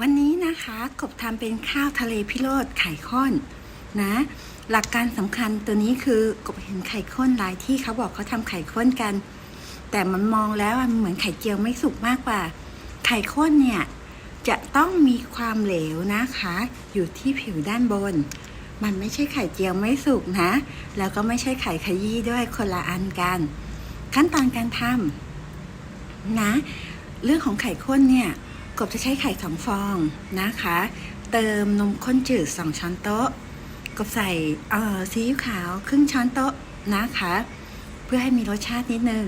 วันนี้นะคะกบทำเป็นข้าวทะเลพิโรธไข่ข้นนะ หลักการสำคัญตัวนี้คือกบเห็นไข่ข้นหลายที่เขาบอกเขาทำไข่ข้นกัน แต่มันมองแล้วมันเหมือนไข่เจียวไม่สุกมากกว่า ไข่ข้นเนี่ยจะต้องมีความเหลวนะคะ อยู่ที่ผิวด้านบน มันไม่ใช่ไข่เจียวไม่สุกนะ แล้วก็ไม่ใช่ไข่ขยี้ด้วยคนละอันกัน ขั้นตอนการทำนะ เรื่องของไข่ข้นเนี่ย กบจะใช้ไข่สองฟองนะคะ เติมนมข้นจืดสองช้อนโต๊ะ กบใส่ซีอิ๊วขาวครึ่งช้อนโต๊ะนะคะ เพื่อให้มีรสชาตินิดนึง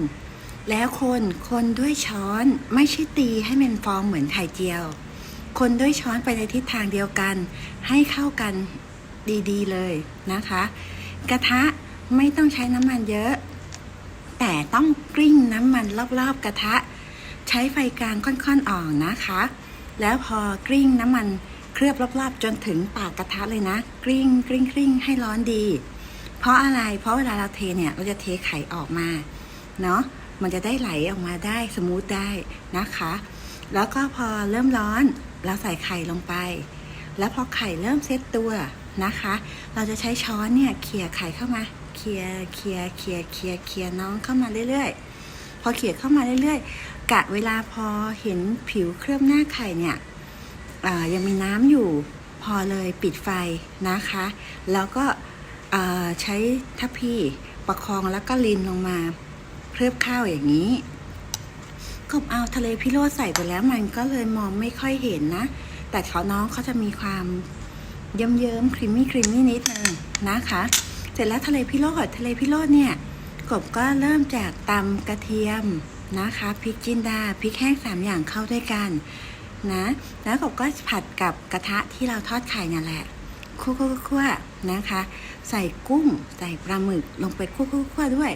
แล้วคนคนด้วยช้อนไม่ใช่ตีให้มันฟองเหมือนไข่เจียว คนด้วยช้อนไปในทิศทางเดียวกัน ให้เข้ากันดีๆเลยนะคะ กระทะไม่ต้องใช้น้ำมันเยอะ แต่ต้องกลิ้งน้ำมันรอบๆกระทะ ช้ไฟกลางค่อนๆอ่อนนะคะ แล้วพอกลิ้งน้ำมันเคลือบรอบๆ จนถึงปากกระทะเลยนะกลิ้งกลิ้งกลิ้งให้ร้อนดี เพราะอะไร เพราะเวลาเราเทเนี่ยเราจะเทไข่ออกมาเนาะ มันจะได้ไหลออกมาได้สมูทได้นะคะ แล้วก็พอเริ่มร้อนเราใส่ไข่ลงไป แล้วพอไข่เริ่มเซตตัวนะคะ เราจะใช้ช้อนเนี่ยเขี่ยไข่เข้ามา เขี่ยเขี่ยเขี่ยเขี่ยเขี่ยน้องเข้ามาเรื่อยๆ พอเขี่ยเข้ามาเรื่อยๆ กะเวลาพอเห็นผิวเคลือบหน้าไข่เนี่ยยังมีน้ำอยู่พอเลยปิดไฟนะคะ แล้วก็ใช้ทัพพีประคองแล้วก็ลินลงมาเคลือบข้าวอย่างนี้กบเอาทะเลพิโรธใส่ไปแล้วมันก็เลยมองไม่ค่อยเห็นนะ แต่เขาน้องเขาจะมีความเยิ้มเยิ้มๆครีมมี่ครีมมี่นิดนึงนะคะ เสร็จแล้วทะเลพิโรธทะเลพิโรธเนี่ยกบก็เริ่มจากตำกระเทียม นะคะพริกจินดาพริกแห้งสามอย่างเข้าด้วยกันนะแล้วกบก็ผัดกับกระทะที่เราทอดไข่นั่นแหละคั่วๆๆนะคะ ใส่กุ้งใส่ปลาหมึกลงไปคั่วๆๆด้วย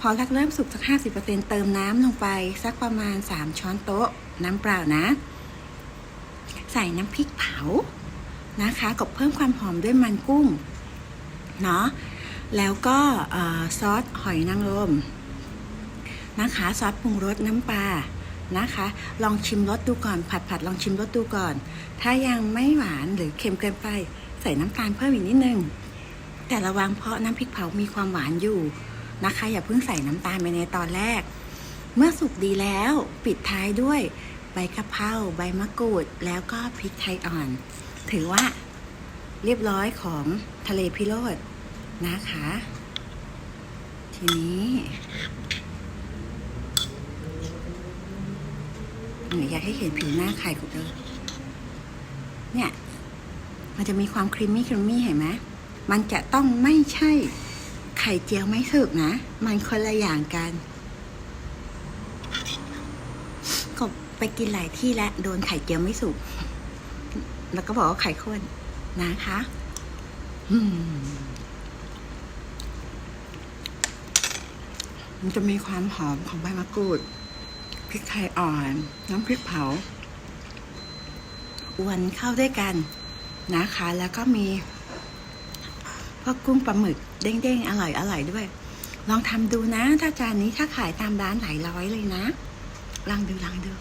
พอรักเริ่มสุกสักห้าสิบเปอร์เซ็นเติมน้ำลงไปสักประมาณสามช้อนโต๊ะ น้ำเปล่านะ ใส่น้ำพริกเผานะคะกบเพิ่มความหอมด้วยมันกุ้งเนาะแล้วก็ออซอสหอยนางรม นะคะซอสปรุงรสน้ำปลานะคะ ลองชิมรสดูก่อน ผัดผัดลองชิมรสดูก่อน ถ้ายังไม่หวานหรือเค็มเกินไป ใส่น้ำตาลเพิ่มอีกนิดนึง แต่ระวังเพราะน้ำพริกเผามีความหวานอยู่นะคะ อย่าเพิ่งใส่น้ำตาลไปในตอนแรก เมื่อสุกดีแล้วปิดท้ายด้วยใบกะเพราใบมะกรูด แล้วก็พริกไทยอ่อน ถือว่าเรียบร้อยของทะเลพิโรธนะคะ ทีนี้ อันนี้อยากให้เห็นผิวหน้าไข่ของเธอเนี่ย มันจะมีความครีมมี่ครีมมี่เห็นไหมมันจะต้องไม่ใช่ไข่เจียวไม่สุกนะ มันคนละอย่างกันก็ไปกินหลายที่แล้วโดนไข่เจียวไม่สุก แล้วก็บอกว่าไข่ข้นนะคะมันจะมีความหอมของใบมะกรูด พริกไทยอ่อน น้ำพริกเผาอวนเข้าด้วยกันนะคะ แล้วก็มีพวกกุ้งปลาหมึกเด้งๆ อร่อยอร่อยด้วย ลองทำดูนะ ถ้าจานนี้ถ้าขายตามร้านหลายร้อยเลยนะ ลองดูลองดู